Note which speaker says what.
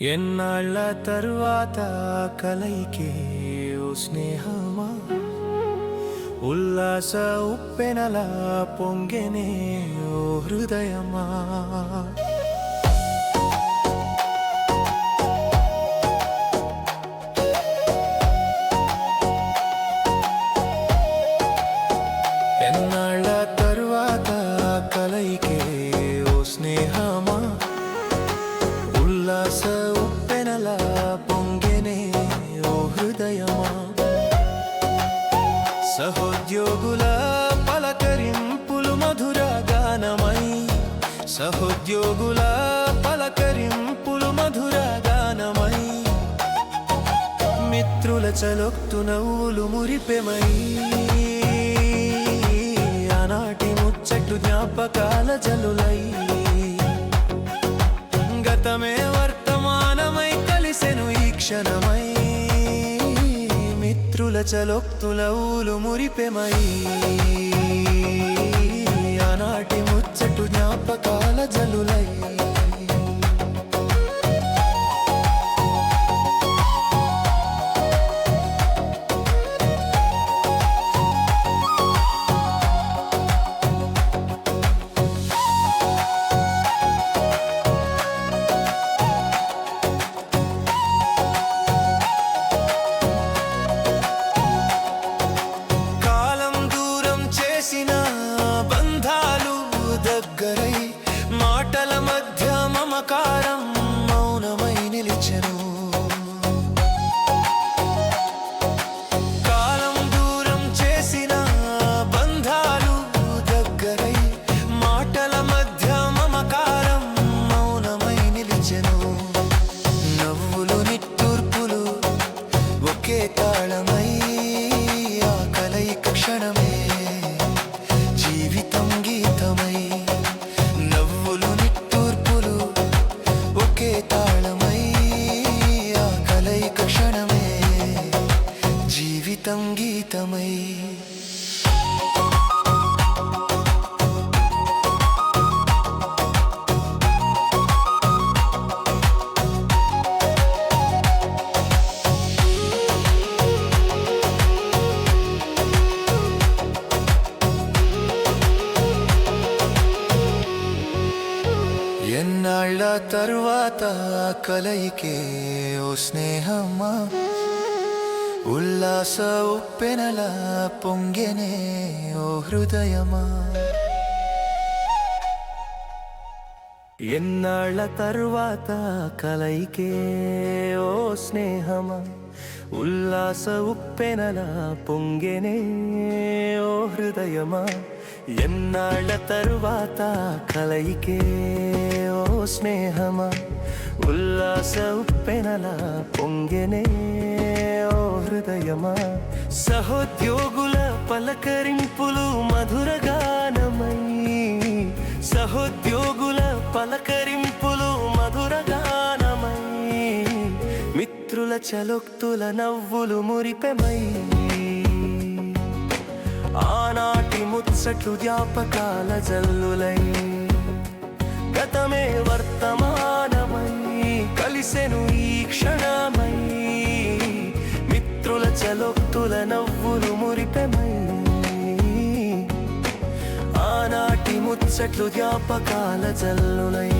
Speaker 1: ఎన్నాళ్ళ తరువాత కలైకే ఓ స్నేహమా? ఉల్లాస ఉప్పెనలా పొంగెనే ఓ హృదయమా? ఎన్నా సహోద్యోగుల పలకరింపులు మధుర గానమై మిత్రుల చలొక్తు నవ్వులు మురిపెమై. ఆనాటి ముచ్చట్లు జ్ఞాపకాల జలులై గతమే వర్తమానమై కలిసెను ఈ క్షణమై మిత్రుల చలొక్తుల ఊలు మురిపెమై. catching on. ఎన్నాళ్ళ తరువాత కలయికే ఓ స్నేహమా? ఉల్లాస ఉప్పెనల పొంగెనే ఓ హృదయమా? ఎన్నాళ్ళ తరువాత కలయికే ఓ స్నేహమా? ఉల్లాస ఉప్పెనల పొంగెనే ఓ హృదయమా? ఎన్నాళ్ళ తరువాత కలయికే స్నేహమా ఉల్లాస ఉప్పెనలా పొంగెనే ఓ హృదయమా సహోద్యోగుల పలకరింపులు మధురగానమై సహోద్యోగుల పలకరింపులు మధురగానమై మిత్రుల చలోక్తుల నవ్వులు మురిపెమై ఆనాటి ముచ్చట్లు జ్ఞాపకాల జల్లులై గతమే వర్తమానమై కలిసెను ఈ క్షణమై. మిత్రుల చలొక్తుల నవ్వులు మురిపెమై. ఆనాటి ముచ్చట్లు జ్ఞాపకాల జల్లులై